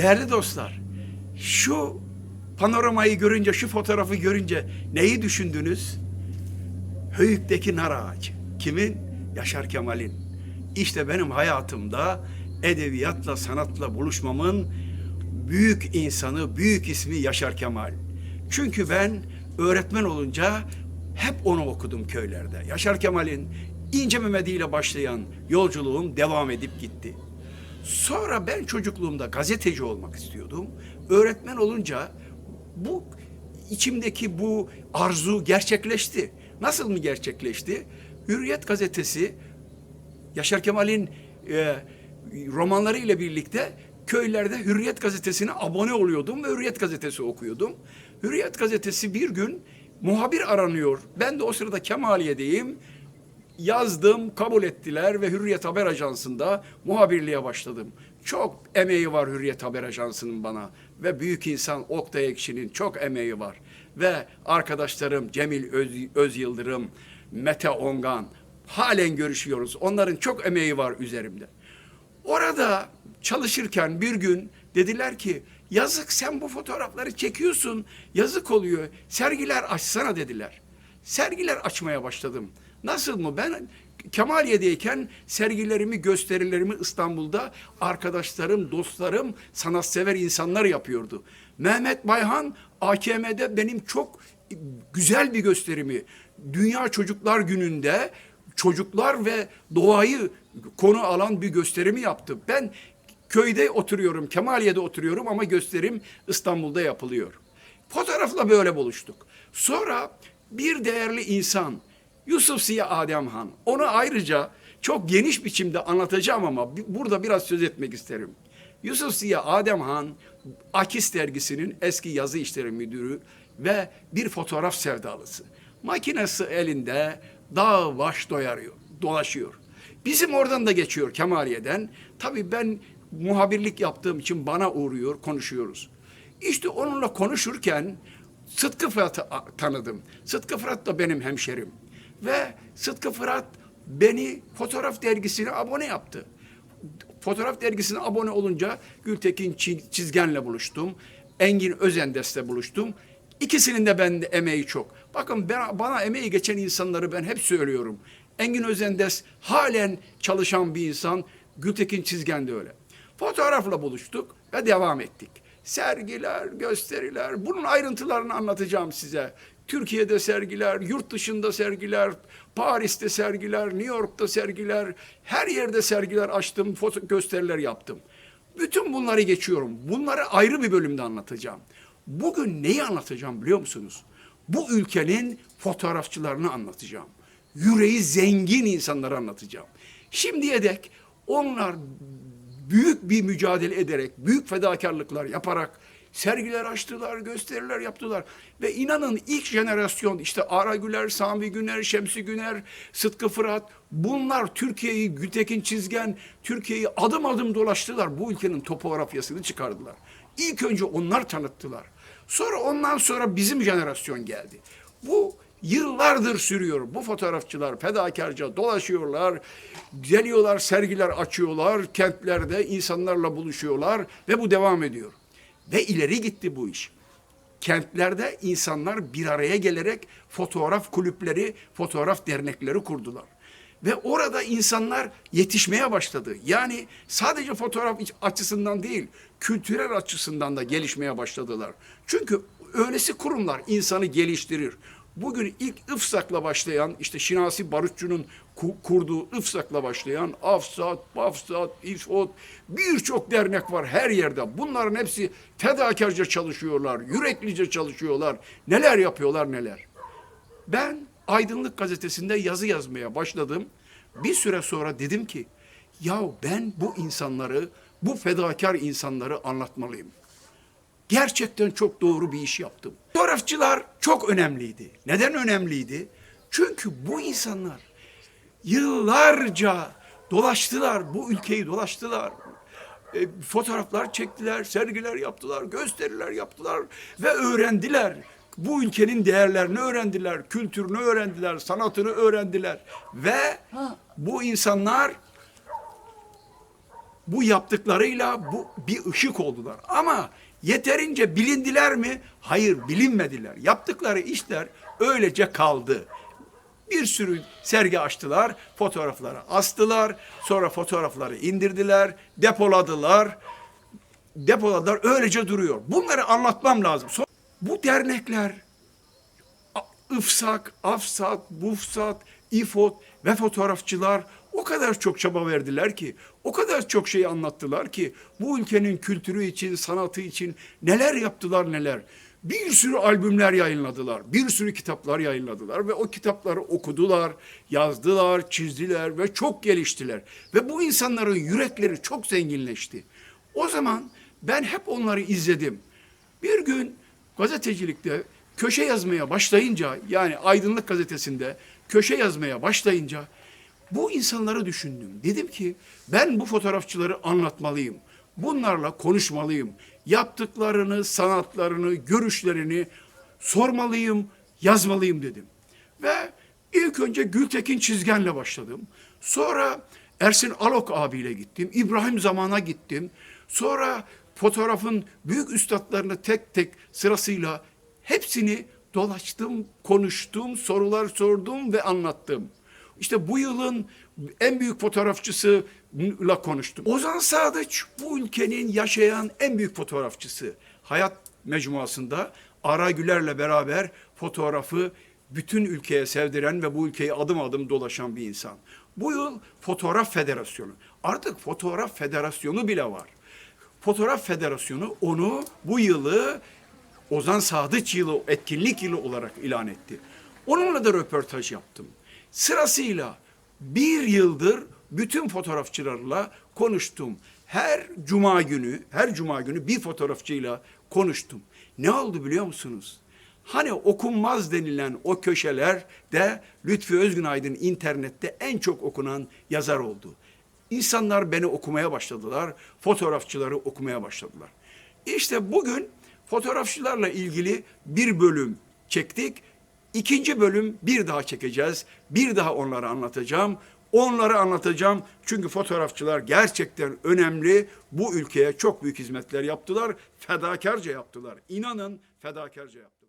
Değerli dostlar, şu panoramayı görünce, şu fotoğrafı görünce neyi düşündünüz? Höyük'teki nar ağacı. Kimin? Yaşar Kemal'in. İşte benim hayatımda edebiyatla, sanatla buluşmamın büyük insanı, büyük ismi Yaşar Kemal. Çünkü ben öğretmen olunca hep onu okudum köylerde. Yaşar Kemal'in İnce Mehmedi ile başlayan yolculuğum devam edip gitti. Sonra ben çocukluğumda gazeteci olmak istiyordum. Öğretmen olunca bu içimdeki bu arzu gerçekleşti. Nasıl mı gerçekleşti? Hürriyet gazetesi Yaşar Kemal'in e, romanları ile birlikte köylerde Hürriyet gazetesine abone oluyordum ve Hürriyet gazetesi okuyordum. Hürriyet gazetesi bir gün muhabir aranıyor. Ben de o sırada Kemaliye'deyim. Yazdım, kabul ettiler ve Hürriyet Haber Ajansı'nda muhabirliğe başladım. Çok emeği var Hürriyet Haber Ajansı'nın bana ve büyük insan Oktay Ekşi'nin çok emeği var. Ve arkadaşlarım Cemil Öz, Öz Yıldırım, Mete Ongan halen görüşüyoruz. Onların çok emeği var üzerimde. Orada çalışırken bir gün dediler ki yazık sen bu fotoğrafları çekiyorsun yazık oluyor sergiler açsana dediler. Sergiler açmaya başladım. Nasıl mı? Ben Kemaliye'deyken sergilerimi, gösterilerimi İstanbul'da arkadaşlarım, dostlarım, sanatsever insanlar yapıyordu. Mehmet Bayhan AKM'de benim çok güzel bir gösterimi Dünya Çocuklar Günü'nde çocuklar ve doğayı konu alan bir gösterimi yaptı. Ben köyde oturuyorum, Kemaliye'de oturuyorum ama gösterim İstanbul'da yapılıyor. Fotoğrafla böyle buluştuk. Sonra bir değerli insan Yusuf Ziya Ademhan. Onu ayrıca çok geniş biçimde anlatacağım ama burada biraz söz etmek isterim. Yusuf Ziya Ademhan Akis dergisinin eski yazı işleri müdürü ve bir fotoğraf sevdalısı. Makinesi elinde dağ baş doyarıyor, dolaşıyor. Bizim oradan da geçiyor Kemaliye'den. Tabii ben muhabirlik yaptığım için bana uğruyor, konuşuyoruz. İşte onunla konuşurken Sıtkı Fırat'ı tanıdım. Sıtkı Fırat da benim hemşerim. Ve Sıtkı Fırat beni fotoğraf dergisine abone yaptı. Fotoğraf dergisine abone olunca Gültekin Çi- Çizgen'le buluştum. Engin Özendes'le buluştum. İkisinin de bende emeği çok. Bakın ben, bana emeği geçen insanları ben hep söylüyorum. Engin Özendes halen çalışan bir insan. Gültekin Çizgen de öyle. Fotoğrafla buluştuk ve devam ettik. Sergiler, gösteriler, bunun ayrıntılarını anlatacağım size. Türkiye'de sergiler, yurt dışında sergiler, Paris'te sergiler, New York'ta sergiler, her yerde sergiler açtım, foto gösteriler yaptım. Bütün bunları geçiyorum. Bunları ayrı bir bölümde anlatacağım. Bugün neyi anlatacağım biliyor musunuz? Bu ülkenin fotoğrafçılarını anlatacağım. Yüreği zengin insanları anlatacağım. Şimdiye dek onlar büyük bir mücadele ederek, büyük fedakarlıklar yaparak sergiler açtılar, gösteriler yaptılar. Ve inanın ilk jenerasyon işte Ara Güler, Sami Güner, Şemsi Güner, Sıtkı Fırat bunlar Türkiye'yi Gültekin Çizgen, Türkiye'yi adım adım dolaştılar. Bu ülkenin topografyasını çıkardılar. İlk önce onlar tanıttılar. Sonra ondan sonra bizim jenerasyon geldi. Bu yıllardır sürüyor. Bu fotoğrafçılar fedakarca dolaşıyorlar, geliyorlar, sergiler açıyorlar, kentlerde insanlarla buluşuyorlar ve bu devam ediyor. Ve ileri gitti bu iş. Kentlerde insanlar bir araya gelerek fotoğraf kulüpleri, fotoğraf dernekleri kurdular. Ve orada insanlar yetişmeye başladı. Yani sadece fotoğraf açısından değil, kültürel açısından da gelişmeye başladılar. Çünkü öylesi kurumlar insanı geliştirir. Bugün ilk İFSAK'la başlayan, işte Şinasi Barutçu'nun ku- kurduğu İFSAK'la başlayan AFSAT, BAFSAT, İFOT birçok dernek var her yerde. Bunların hepsi fedakarca çalışıyorlar, yüreklice çalışıyorlar. Neler yapıyorlar neler. Ben Aydınlık Gazetesi'nde yazı yazmaya başladım. Bir süre sonra dedim ki, ya ben bu insanları, bu fedakar insanları anlatmalıyım. Gerçekten çok doğru bir iş yaptım. Fotoğrafçılar çok önemliydi. Neden önemliydi? Çünkü bu insanlar yıllarca dolaştılar, bu ülkeyi dolaştılar. E, fotoğraflar çektiler, sergiler yaptılar, gösteriler yaptılar ve öğrendiler. Bu ülkenin değerlerini öğrendiler, kültürünü öğrendiler, sanatını öğrendiler ve bu insanlar bu yaptıklarıyla bu bir ışık oldular. Ama yeterince bilindiler mi? Hayır, bilinmediler. Yaptıkları işler öylece kaldı. Bir sürü sergi açtılar, fotoğrafları astılar, sonra fotoğrafları indirdiler, depoladılar. Depoladılar, öylece duruyor. Bunları anlatmam lazım. Bu dernekler, İFSAK, AFSAT, BUFSAT, İFOT ve fotoğrafçılar o kadar çok çaba verdiler ki, o kadar çok şey anlattılar ki bu ülkenin kültürü için, sanatı için neler yaptılar neler. Bir sürü albümler yayınladılar, bir sürü kitaplar yayınladılar ve o kitapları okudular, yazdılar, çizdiler ve çok geliştiler. Ve bu insanların yürekleri çok zenginleşti. O zaman ben hep onları izledim. Bir gün gazetecilikte köşe yazmaya başlayınca yani Aydınlık Gazetesi'nde köşe yazmaya başlayınca bu insanları düşündüm. Dedim ki ben bu fotoğrafçıları anlatmalıyım. Bunlarla konuşmalıyım. Yaptıklarını, sanatlarını, görüşlerini sormalıyım, yazmalıyım dedim. Ve ilk önce Gültekin Çizgen'le başladım. Sonra Ersin Alok abiyle gittim. İbrahim Zaman'a gittim. Sonra fotoğrafın büyük üstadlarını tek tek sırasıyla hepsini dolaştım, konuştum, sorular sordum ve anlattım. İşte bu yılın en büyük fotoğrafçısıyla konuştum. Ozan Sadıç bu ülkenin yaşayan en büyük fotoğrafçısı. Hayat mecmuasında Ara Güler'le beraber fotoğrafı bütün ülkeye sevdiren ve bu ülkeyi adım adım dolaşan bir insan. Bu yıl Fotoğraf Federasyonu. Artık Fotoğraf Federasyonu bile var. Fotoğraf Federasyonu onu bu yılı Ozan Sadıç yılı, etkinlik yılı olarak ilan etti. Onunla da röportaj yaptım. Sırasıyla bir yıldır bütün fotoğrafçılarla konuştum. Her cuma günü, her cuma günü bir fotoğrafçıyla konuştum. Ne oldu biliyor musunuz? Hani okunmaz denilen o köşeler de Lütfi Özgünaydın internette en çok okunan yazar oldu. İnsanlar beni okumaya başladılar, fotoğrafçıları okumaya başladılar. İşte bugün fotoğrafçılarla ilgili bir bölüm çektik. İkinci bölüm bir daha çekeceğiz. Bir daha onları anlatacağım. Onları anlatacağım çünkü fotoğrafçılar gerçekten önemli. Bu ülkeye çok büyük hizmetler yaptılar. Fedakarca yaptılar. İnanın fedakarca yaptılar.